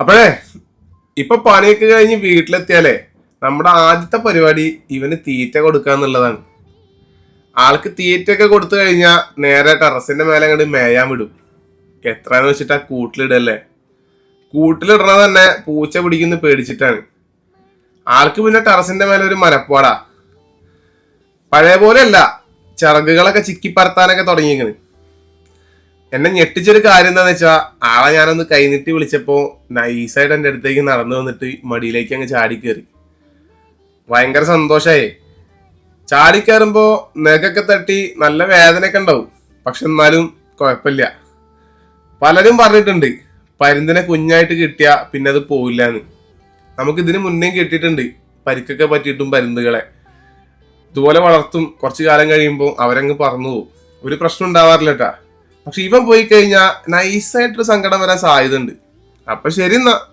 അപ്പോഴേ ഇപ്പൊ പണിയൊക്കെ കഴിഞ്ഞ് വീട്ടിലെത്തിയാലേ നമ്മുടെ ആദ്യത്തെ പരിപാടി ഇവന് തീറ്റ കൊടുക്കുക എന്നുള്ളതാണ്. ആൾക്ക് തീറ്റയൊക്കെ കൊടുത്തു കഴിഞ്ഞാൽ നേരെ ടെറസിന്റെ മേലെ അങ്ങോട്ട് മേയാൻ വിടും. എത്രയെന്ന് വെച്ചിട്ടാ കൂട്ടിലിടല്ലേ? കൂട്ടിലിടണത് തന്നെ പൂച്ച പിടിക്കുന്ന പേടിച്ചിട്ടാണ്. ആൾക്ക് പിന്നെ ടെറസിന്റെ മേലെ ഒരു മനപ്പാടാ. പഴയ പോലെയല്ല ചിറകുകളൊക്കെ ചിക്കി പറത്താനൊക്കെ എന്നെ ഞെട്ടിച്ചൊരു കാര്യം എന്താന്ന് വെച്ചാ ആളെ ഞാനൊന്ന് കൈനീട്ടി വിളിച്ചപ്പോ നൈസായിട്ട് എന്റെ അടുത്തേക്ക് നടന്നു വന്നിട്ട് മടിയിലേക്ക് അങ്ങ് ചാടി കയറി ഭയങ്കര സന്തോഷായി. ചാടി കയറുമ്പോ നെഗൊക്കെ തട്ടി നല്ല വേദനയൊക്കെ ഉണ്ടാവും. പക്ഷെ എന്നാലും കുഴപ്പമില്ല പലരും പറഞ്ഞിട്ടുണ്ട് പരുന്തിനെ കുഞ്ഞായിട്ട് കിട്ടിയ പിന്നെ അത് പോവില്ലാന്ന്. നമുക്ക് ഇതിന് മുന്നേ കിട്ടിയിട്ടുണ്ട് പരിക്കൊക്കെ പറ്റിയിട്ടും പരുന്തുകളെ. ഇതുപോലെ വളർത്തും കുറച്ചു കാലം കഴിയുമ്പോൾ അവരങ്ങ് പറന്നു പോകും ഒരു പ്രശ്നം ഉണ്ടാവാറില്ല കേട്ടാ പക്ഷെ ഇവൻ പോയി കഴിഞ്ഞാൽ നൈസായിട്ടൊരു സങ്കടം വരാൻ സാധ്യതയുണ്ട്. അപ്പൊ ശരി എന്നാ.